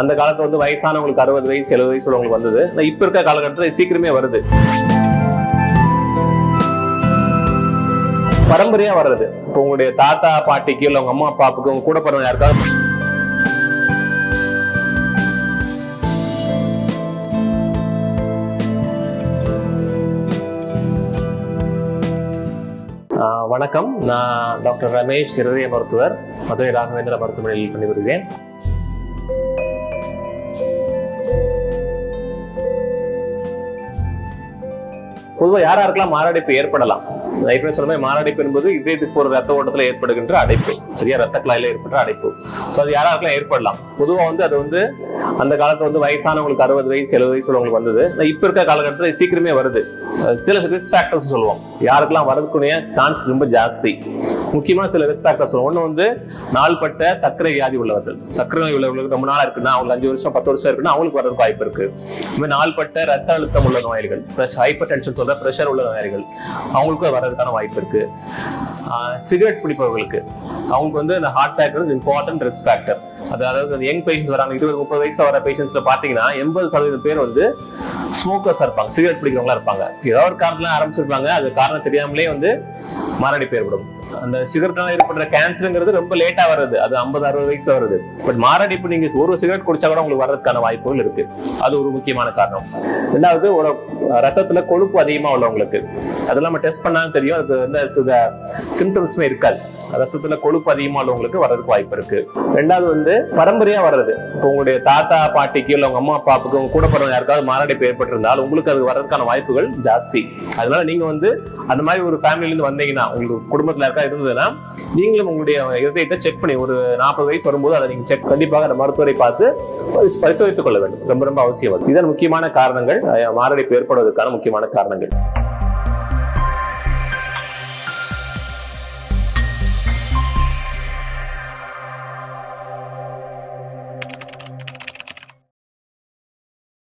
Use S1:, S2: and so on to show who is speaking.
S1: அந்த காலத்துல வந்து வயசானவங்களுக்கு அறுபது வயசு எழுபது வயசு உள்ளவங்களுக்கு வந்தது. ஆனா இப்ப இருக்க காலகட்டத்தில் சீக்கிரமே வருது. பரம்பரையா வர்றது. இப்போ உங்களுடைய தாத்தா பாட்டிக்கு இல்ல உங்க அம்மா அப்பாவுக்கு உங்க கூட பிறந்த யாருக்காவது ஆஹ் வணக்கம். நான் டாக்டர் ரமேஷ் இருதய மருத்துவர் மதுரை ராகவேந்திர மருத்துவமனையில் பணிபுரிகிறேன். பொதுவாக யார் யாருக்கெல்லாம் மாரடைப்பு ஏற்படலாம்? ஏற்கனவே சொன்ன மாரடைப்பு என்பது இதயத்துக்கு ஒரு ரத்த ஓட்டத்தில் ஏற்படுகின்ற அடைப்பு. சரியா? ரத்த குழாயில ஏற்படுற அடைப்பு. ஸோ அது யார் யாருக்கெல்லாம் ஏற்படலாம்? பொதுவாக வந்து அது வந்து அந்த காலத்தில் வந்து வயசானவங்களுக்கு அறுபது வயசு எழுபது வயசு உள்ளவங்களுக்கு வந்தது. இப்போ இப்ப இருக்க காலகட்டத்தில் சீக்கிரமே வருது. சில ரிஸ்க் ஃபேக்டர்ஸ் சொல்லுவோம். யாருக்கெல்லாம் வரதுக்குரிய சான்ஸ் ரொம்ப ஜாஸ்தி. முக்கியமான சில ரிஸ்க் ஃபேக்டர்ஸ் சொல்லுவோம். ஒன்று வந்து நாள்பட்ட சர்க்கரை வியாதி உள்ளவர்கள். சர்க்கரை நோய் உள்ளவர்களுக்கு ரொம்ப நாளாக இருக்குன்னா அவங்களுக்கு அஞ்சு வருஷம் பத்து வருஷம் இருக்குன்னா அவங்களுக்கு வரதுக்கு வாய்ப்பு இருக்கு. இந்த நாள்பட்ட ரத்த அழுத்தம் உள்ள நோயாளிகள் ஹைப்பர் டென்ஷன் சொல்ற ப்ரெஷர் உள்ள நோயாளிகள் அவங்களுக்கு வர்றதுக்கான வாய்ப்பு இருக்கு. சிகரெட் பிடிப்பவர்களுக்கு அவங்களுக்கு வந்து இந்த heart attack important risk factor அதாவது யங் பேஷண்ட்ஸ் வராங்க இருபது முப்பது வயசுல வர பேஷண்ட்ஸ்ல பாத்தீங்கன்னா எண்பது சதவீதம் பேர் வந்து ஸ்மோக்கர்ஸ் இருப்பாங்க சிகரெட் பிடிக்கிறவங்களா இருப்பாங்க. ஏதாவது ஒரு காரணத்துல ஆரம்பிச்சிருப்பாங்க அது காரணம் தெரியாமலே வந்து மாரடைப்பு ஏற்படும். அந்த சிகரெட்னால ஏற்படுற கேன்சருங்கிறது ரொம்ப லேட்டா வருது அது ஐம்பது அறுபது வயசு வருது. பட் மாரடைப்பு நீங்க ஒரு சிகரெட் குடிச்சா கூட உங்களுக்கு வர்றதுக்கான வாய்ப்புகள் இருக்கு. அது ஒரு முக்கியமான காரணம். ரெண்டாவது ஒரு ரத்தத்துல கொழுப்பு அதிகமா உள்ளவங்களுக்கு. அதெல்லாம் நம்ம டெஸ்ட் பண்ணாலும் தெரியும். அதுக்கு எந்த சிம்டம்ஸுமே இருக்காது. ரத்தத்துல கொழுப்பு அதிகமா உள்ளவங்களுக்கு வர்றதுக்கு வாய்ப்பு இருக்கு. ரெண்டாவது வந்து பரம்பரையா வர்றது. இப்போ உங்களுடைய தாத்தா பாட்டிக்கு இல்ல உங்க அம்மா அப்பாவுக்கு உங்க கூட பிறந்த யாருக்காவது மாரடைப்பு ஏற்பட்டிருந்தால் உங்களுக்கு அது வர்றதுக்கான வாய்ப்புகள் ஜாஸ்தி. அதனால நீங்க வந்து அந்த மாதிரி ஒரு ஃபேமிலில இருந்து வந்தீங்கன்னா உங்களுக்கு குடும்பத்துல யாருக்கா இருந்ததுன்னா நீங்களும் உங்களுடைய இதயத்தை செக் பண்ணி ஒரு நாற்பது வயசு வரும்போது அதை நீங்க செக் கண்டிப்பாக அந்த மருத்துவரை பார்த்து பரிசோதித்துக் கொள்ள வேண்டும். ரொம்ப ரொம்ப அவசியம் இதன் முக்கியமான காரணங்கள். மாரடைப்பு ஏற்படுவதற்கான முக்கியமான காரணங்கள்.